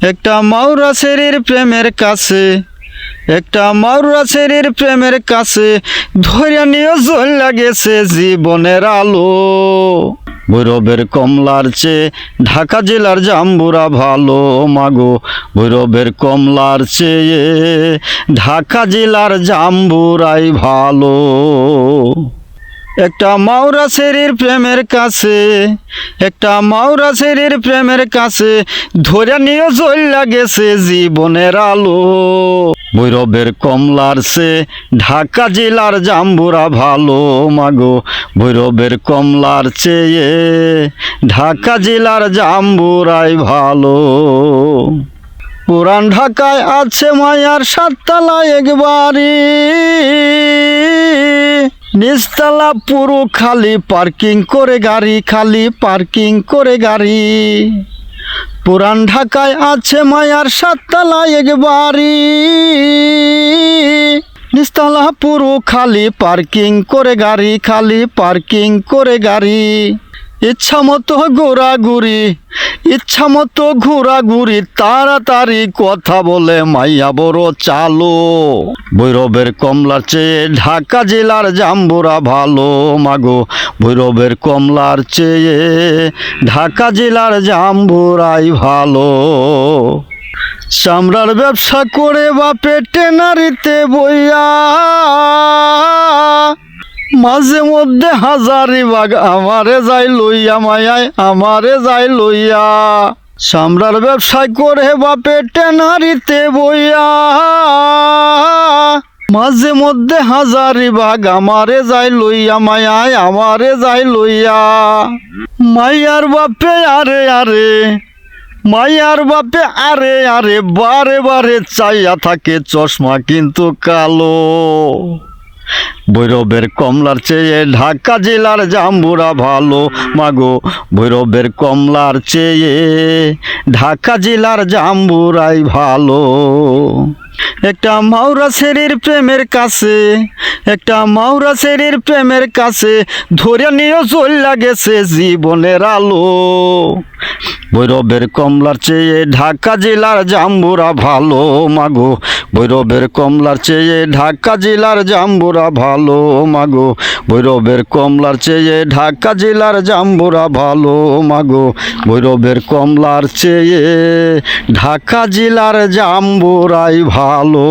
একটা মাউরা শেরির প্রেমের কাছে, একটা মাউরা শেরির প্রেমের কাছে ধরে নিয়ে জল লাগেছে জীবনের আলো। ভৈরবের কমলার চেয়ে ঢাকা জেলার জাম্বুরা ভালো, মাগো। ভৈরবের কমলার চেয়ে ঢাকা জেলার জাম্বুরাই ভালো। একটা মাওরা শেরির প্রেমের কাছে, একটা মাওরা শেরির প্রেমের কাছে ধরে নিয়ে জল লাগেছে জীবনের আলো। ভৈরবের কমলার সে ঢাকা জেলার জাম্বুরা ভালো, মাগো। ভৈরবের কমলার চেয়ে ঢাকা জেলার জাম্বুরাই ভালো। পুরান ঢাকায় আছে মায়ার সাততলা একবারই। নিচতলা পুরো খালি পার্কিং করে গাড়ি খালি পার্কিং করে গাড়ি। পুরান ঢাকায় আছে মায়ার সাততলা একবারই নিচতলা পুরো খালি পার্কিং করে গাড়ি খালি পার্কিং করে গাড়ি। ইচ্ছা মতো ঘোরাঘুরি ইচ্ছা মতো ঘোরাঘুরি, তাড়াতাড়ি কথা বলে মাইয়া বড় চালো। ভৈরবের কমলার চেয়ে ঢাকা জেলার জাম্বুরা ভালো মাগো। ভৈরবের কমলার চেয়ে ঢাকা জেলার জাম্বুরাই ভালো। চামড়ার ব্যবসা করে বাপে টেনারিতে বইয়া মাঝে মধ্যে হাজারি বাগ আমারে যাই লইয়া মায়ায়, আমারে যাই লইয়া। সামরার ব্যবসায় করে বাপে টেনারিতে বইয়া। মাঝে মধ্যে হাজারি বাগ আমারে যাই লইয়া মায়ায়, আমারে যাই লইয়া। মাইয়ার বাপে আরে আরে। মাইয়ার বাপে আরে আরে, বারে বারে চাইয়া থাকে চশমা কিন্তু কালো। ভৈরবের কমলার চেয়ে ঢাকা জেলার জাম্বুরা ভালো। মাগো, ভৈরবের কমলার চেয়ে ঢাকা জেলার জাম্বুরাই ভালো। একটা মাওরা শেরির প্রেমের কাছে, একটা মাওরা শেরির প্রেমের কাছে ধরে নিয়ে চল লাগেছে জীবনের আলো। ভৈরবের কমলার চেয়ে ঢাকা জেলার জাম্বুরা ভালো, মাগো। ভৈরবের কমলার চেয়ে ঢাকা জেলার জাম্বুরা ভালো, মাগো। ভৈরবের কমলার চেয়ে ঢাকা জেলার জাম্বুরা ভালো, মাগো। ভৈরবের কমলার চেয়ে ঢাকা জেলার জাম্বুরাই ভালো।